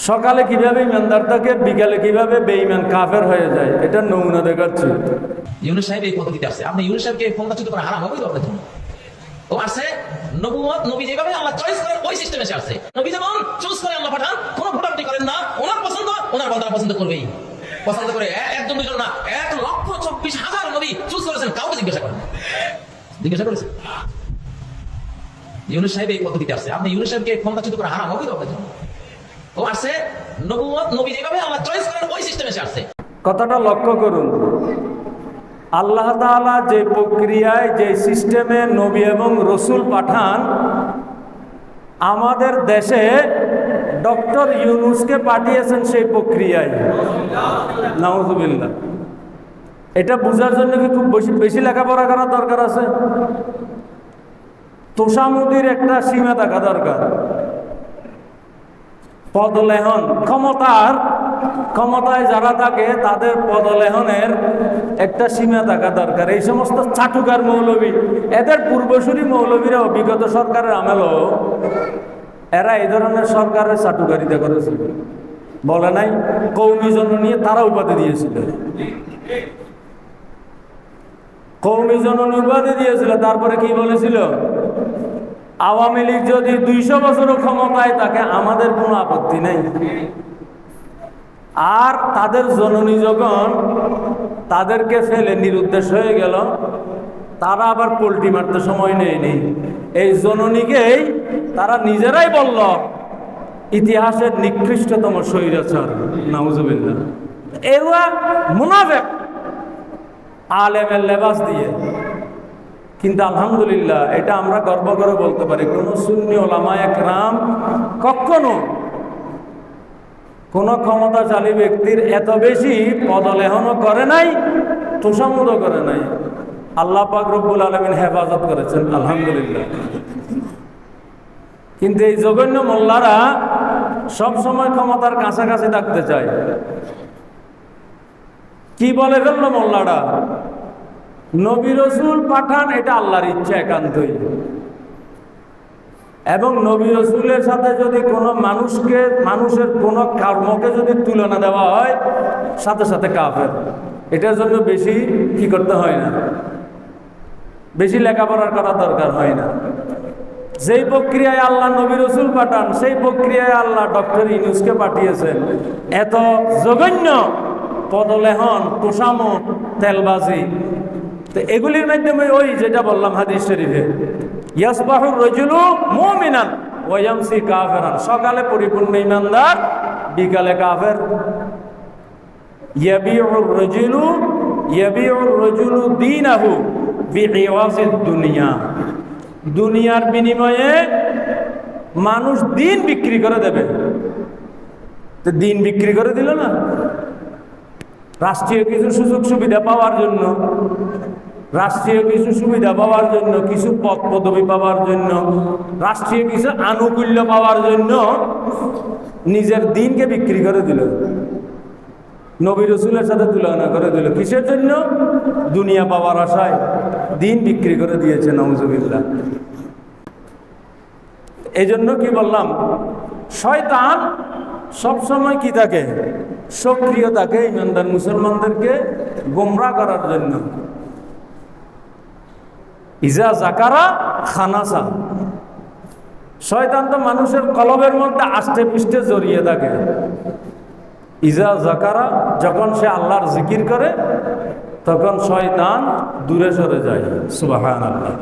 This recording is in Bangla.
সকালে কীভাবে ইমানদার থাকে, বিকালে কীভাবে বেঈমান কাফের হয়ে যায়, এটা নমুনা দেখাচ্ছি। ইউনুস সাহেব এই পদ্ধতিতে আসছে। আপনি ইউনুস সাহেবকে ক্ষমতাচ্যুত করে হারাম হবে আপনার জন্য ও আসছে নবুয়ত নবী যেভাবে আল্লাহ চয়েস করেন ওই সিস্টেমে সে আসছে। নবী যেমন চুজ করে আল্লাহ পাঠান, কোন ভোটাভুটি করেন না, ওনার পছন্দ, ওনার বান্দারা পছন্দ করবেই। পছন্দ করে এ- একজন দুজন না এক লক্ষ চব্বিশ হাজার নবী চুজ করেছেন, কাউকে জিজ্ঞাসা করেন। জিজ্ঞাসা করেছেন? ইউনুস সাহেব এই পদ্ধতিতে আসছে। আপনি ইউনুস সাহেবকে ক্ষমতাচ্যুত করে হারাম হবে আপনার জন্য কথাটা লক্ষ্য করুন। আল্লাহ যে প্রক্রিয়ায়, যে সিস্টেমে নবী এবং রসুল পাঠান, আমাদের দেশে ডক্টর ইউনুসকে পাঠিয়েছেন সেই প্রক্রিয়ায়। এটা বোঝার জন্য কি খুব বেশি বেশি লেখাপড়া করার দরকার আছে? তোষামুদির একটা সীমা থাকা দরকার। পদলেহন, ক্ষমতার, ক্ষমতায় যারা থাকে, তাদের পদলেহনের একটা সীমা থাকা দরকার। এই সমস্ত চাটুকার মৌলবী, এদের পূর্বসূরি মৌলবীরা বিগত সরকারের আমেলও, এরা এই ধরনের সরকারের চাটুকারিতা করেছিল। বলে নাই, কৌমি জননী তারা উপাধি দিয়েছিল। কৌমি জননী উপাধি দিয়েছিল, তারপরে কি বলেছিল? আওয়ামী লীগ যদি দুইশো বছরও ক্ষমতায় তাকে আমাদের কোনো আপত্তি নেই। আর তাদের জননী যখন তাদেরকে ফেলে নিরুদ্দেশ হয়ে গেল, তারা আবার পোল্ট্রি মারতে সময় নেয়নি। এই জননীকেই তারা নিজেরাই বলল, ইতিহাসের নিকৃষ্টতম স্বৈরাচার, নাউজুবিল্লাহ। এরা মুনাফেক। আলেমের লেবাস দিয়ে কিন্তু আলহামদুলিল্লাহ, এটা আমরা গর্ব করে বলতে পারি। কোন শূন্য ওলামায় রাম কখনো কোন ক্ষমতাশালী ব্যক্তির এত বেশি পদলেহনও করে নাই তোষামুদও করে নাই। আল্লাহ পাক রব্বুল আলমিন হেফাজত করেছেন, আলহামদুলিল্লাহ। কিন্তু এই জঘন্য মোল্লারা সবসময় ক্ষমতার কাছাকাছি থাকতে চায়। কি বলে ফেলল মোল্লারা? নবী রসুল পাঠান, এটা আল্লাহর ইচ্ছা একান্তই। এবং নবী রসুলের সাথে যদি কোনো মানুষকে, মানুষের কোনো কর্মকে যদি তুলনা দেওয়া হয়, সাথে সাথে কাফের। এটার জন্য বেশি কি করতে হয় না। বেশি লেখাপড়ার করা দরকার হয় না। যেই প্রক্রিয়ায় আল্লাহ নবী রসুল পাঠান, সেই প্রক্রিয়ায় আল্লাহ ডক্টর ইনুসকে পাঠিয়েছেন। এত জঘন্য পদলেহন তোষামো তেলবাজি তো এগুলির মাধ্যমে ওই যেটা বললাম হাদিস শরীফে, ইয়াসবাহুর রজুলু মুমিনান ওয়ামসি কাফেরান। সকালে পরিপূর্ণ ইমানদার, বিকালে কাফের। ইয়াবিউর রজুলু ইয়াবিউর রজুলু দীনাহু বিইওয়াজিদ দুনিয়া। দুনিয়ার বিনিময়ে মানুষ দিন বিক্রি করে দেবে। তো দিন বিক্রি করে দিল না? রাষ্ট্রীয় কিছু সুযোগ সুবিধা পাওয়ার জন্য। রাষ্ট্রীয় কিছু সুবিধা পাওয়ার জন্য, কিছু পদ পদবি পাওয়ার জন্য, রাষ্ট্রীয় কিছু আনুকূল্য পাওয়ার জন্য নিজের দিনকে বিক্রি করে দিল। নবী রসুলের সাথে তুলনা করে দিল। কিসের জন্য? দুনিয়া পাওয়ার আশায় দিন বিক্রি করে দিয়েছে নওজবিল্লা এই জন্য কি বললাম? শয়তান সবসময় কি থাকে? সক্রিয় থাকে ইমানদার মুসলমানদেরকে গোমরা করার জন্য। ইজা জাকারা খানাসা। শয়তান তো মানুষের কলবের মধ্যে আষ্টে পিষ্টে জড়িয়ে থাকে। ইজা জাকারা, যখন সে আল্লাহর জিকির করে, তখন শয়তান দূরে সরে যায়। সুবাহ আল্লাহ